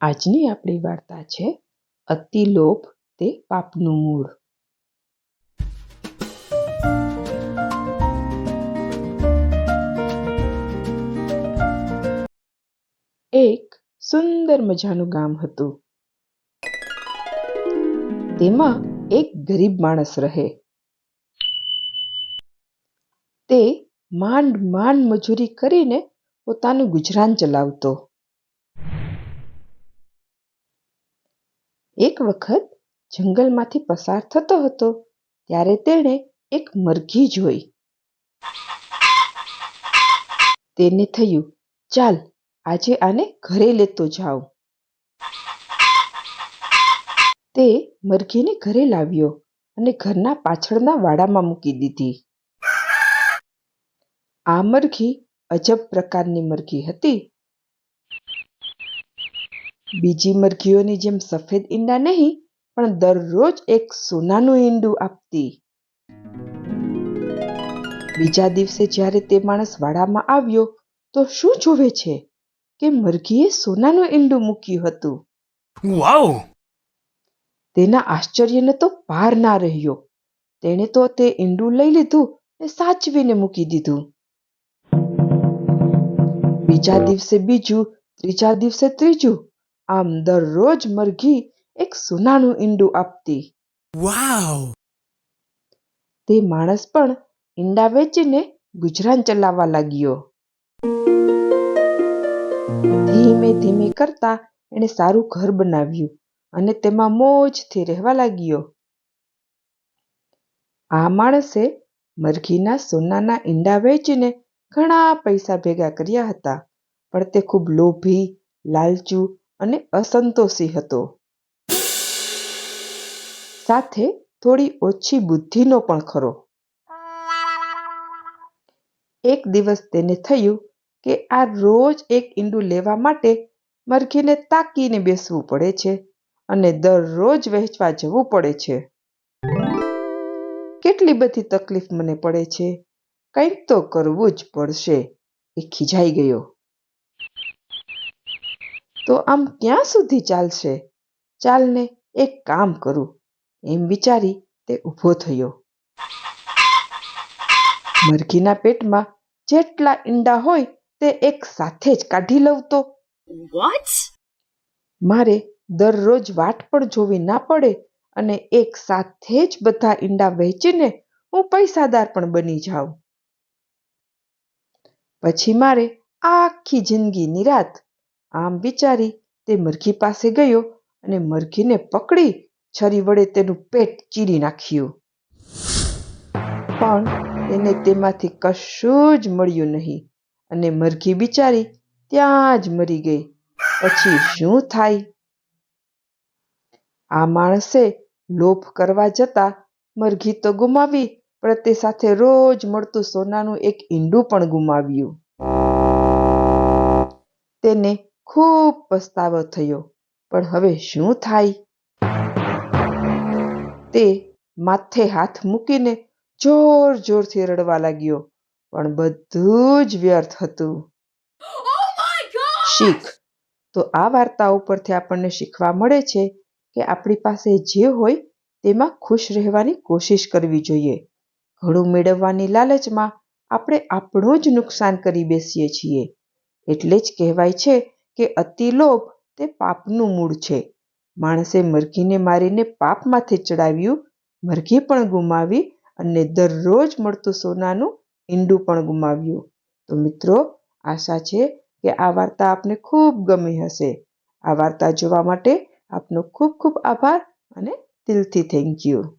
આજની આપણી વાર્તા છે અતિ લોભ તે પાપનું મૂળ. એક સુંદર મજાનું ગામ હતું. તેમાં એક ગરીબ માણસ રહે. તે માંડ માંડ મજૂરી કરીને પોતાનું ગુજરાન ચલાવતો. એક વખત જંગલમાંથી પસાર થતો હતો, ત્યારે તેણે એક મરઘી જોઈ. તેને થયું, ચાલ, આજે આને ઘરે લેતો જાઉં. તે મરઘીને ઘરે લાવ્યો અને ઘરના પાછળના વાડામાં મૂકી દીધી. આ મરઘી અજબ પ્રકારની મરઘી હતી. બીજી મરઘીઓની જેમ સફેદ ઈંડા નહીં પણ દરરોજ એક સોનાનું ઈંડું આપતી. બીજા દિવસે જ્યારે તે માણસ વાડામાં આવ્યો તો શું જોવે છે કે મરઘીએ સોનાનું ઈંડું મૂક્યું હતું? વાવ! તેના આશ્ચર્યને તો પાર ના રહ્યો. તેણે તો તે ઈંડું લઈ લીધું ને સાચવીને મૂકી દીધું. બીજા દિવસે બીજું ત્રીજા દિવસે ત્રીજું આમ દરરોજ મરઘી એક સોનાનું ઈંડું આપતી. વાવ! તે માણસ પણ ઈંડા વેચીને ગુજરાન ચલાવવા લાગ્યો. ધીમે ધીમે કરતા એણે સારું ઘર બનાવ્યું અને તેમાં મોજથી રહેવા લાગ્યો. આ માણસે મરઘીના સોનાના ઈંડા વેચીને ઘણા પૈસા ભેગા કર્યા હતા પણ તે ખૂબ લોભી લાલચુ અને અસંતોષી હતો. સાથે થોડી ઓછી બુદ્ધિનો પણ ખરો. એક દિવસ તેને થયું કે આ રોજ એક ઈંડું લેવા માટે મરઘીને તાકીને બેસવું પડે છે અને દરરોજ વહેંચવા જવું પડે છે. કેટલી બધી તકલીફ મને પડે છે. કંઈક તો કરવું જ પડશે. એ ખીજાઈ ગયો. તો આમ ક્યાં સુધી ચાલશે? ચાલને એક કામ કરું. એમ વિચારી તે ઊભો થયો. મરઘીના પેટમાં જેટલા ઈંડા હોય તે એક સાથે જ કાઢી લઉં તો? મારે દરરોજ વાટ પણ જોવી ના પડે અને એક સાથે જ બધા ઈંડા વહેંચીને હું પૈસાદાર પણ બની જાઉં. પછી મારે આખી જિંદગી નિરાત આમ વિચારી તે મરઘી પાસે ગયો અને મરઘીને પકડી, છરી વડે તેનું પેટ ચીરી નાખ્યું. પણ તેને તેમાંથી કશું જ મળ્યું નહીં અને મરઘી બિચારી ત્યાં જ મરી ગઈ. પછી શું થાય? આ માણસે લોભ કરવા જતા મરઘી તો ગુમાવી, પણ તે સાથે રોજ મળતું સોનાનું એક ઈંડું પણ ગુમાવ્યું. તેને ખૂબ પસ્તાવો થયો. પણ હવે શું થાય? તે માથે હાથ મૂકીને જોર જોરથી રડવા લાગ્યો પણ બધું જ વ્યર્થ હતું. શીખ. તો આ વાર્તા ઉપરથી આપણને શીખવા મળે છે કે આપણી પાસે જે હોય તેમાં ખુશ રહેવાની કોશિશ કરવી જોઈએ. ઘણું મેળવવાની લાલચમાં આપણે આપણું જ નુકસાન કરી બેસીએ છીએ. એટલે જ કહેવાય છે કે અતિલોભ તે પાપનું મૂળ છે. માણસે મરઘીને મારીને પાપમાંથી ચડાવ્યું, મરઘી પણ ગુમાવી અને દરરોજ મળતું સોનાનું ઈંડું પણ ગુમાવ્યું. તો મિત્રો, આશા છે કે આ વાર્તા આપને ખૂબ ગમી હશે. આ વાર્તા જોવા માટે આપનો ખૂબ ખૂબ આભાર અને દિલથી થેન્ક યુ